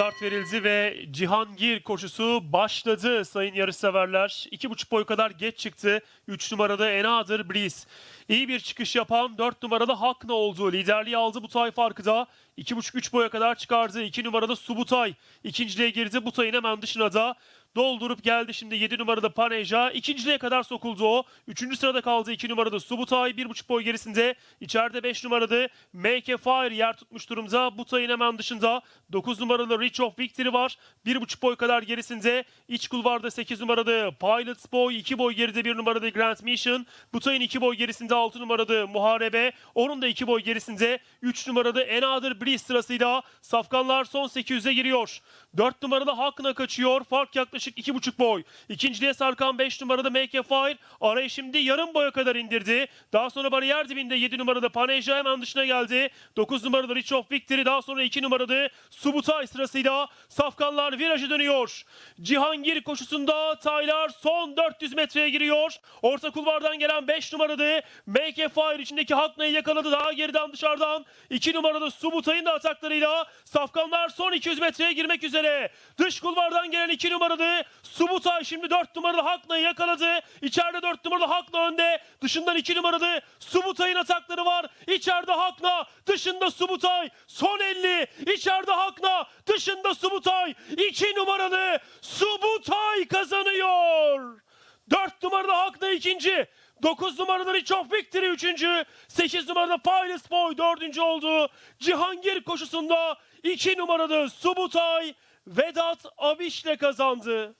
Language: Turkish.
Start verildi ve Cihangir koşusu başladı sayın yarışseverler. İki buçuk boy kadar geç çıktı. 3 numarada Another Breeze. İyi bir çıkış yapan 4 numarada Hakna oldu. Liderliği aldı Butay farkıda. 2,5-3 boya kadar çıkardı. 2 numarada Subutay. İkinciliğe girdi. Butay'ın hemen dışına da doldurup geldi. Şimdi 7 numarada Paneja. İkinciliğe kadar sokuldu o. Üçüncü sırada kaldı 2 numarada Subutay. 1,5 boy gerisinde. İçeride 5 numarada Make Fire yer tutmuş durumda. Butay'ın hemen dışında 9 numaralı Reach of Victory var. 1,5 boy kadar gerisinde. İç kulvarda 8 numarada Pilot Boy. 2 boy geride 1 numarada Grand Mission. Butay'ın 2 boy gerisinde 6 numarada Muharebe. Onun da 2 boy gerisinde 3 numarada Another Breeze sırasıyla Safkanlar son 800'e giriyor. 4 numarada Hakna kaçıyor. Fark yaklaşık 2,5 boy. İkinciliğe sarkan 5 numarada Make a Fire. Arayı şimdi yarım boya kadar indirdi. Daha sonra bariyer dibinde 7 numarada Paneja hemen dışına geldi. 9 numarada Rich of Victory. Daha sonra 2 numarada Subutay sırasıyla Safkanlar virajı dönüyor. Cihangir koşusunda Taylar son 400 metreye giriyor. Orta kulvardan gelen 5 numarada Make a Fire içindeki Hakna'yı yakaladı. Daha geriden dışarıdan 2 numarada Subutay'ın da ataklarıyla Safkanlar son 200 metreye girmek üzere. Dış kulvardan gelen 2 numaralı Subutay şimdi 4 numaralı Hakna'yı yakaladı. İçeride 4 numaralı Hakna önde. Dışından 2 numaralı Subutay'ın atakları var. İçeride Hakna, dışında Subutay. Son 50. İçeride Hakna, dışında Subutay. 2 numaralı Subutay kazanıyor. 4 numaralı Hakna ikinci. 9 numarada Rich of Victory üçüncü. 8 numarada Pilot Boy dördüncü oldu. Cihangir koşusunda 2 numarada Subutay Vedat Abiş'le kazandı.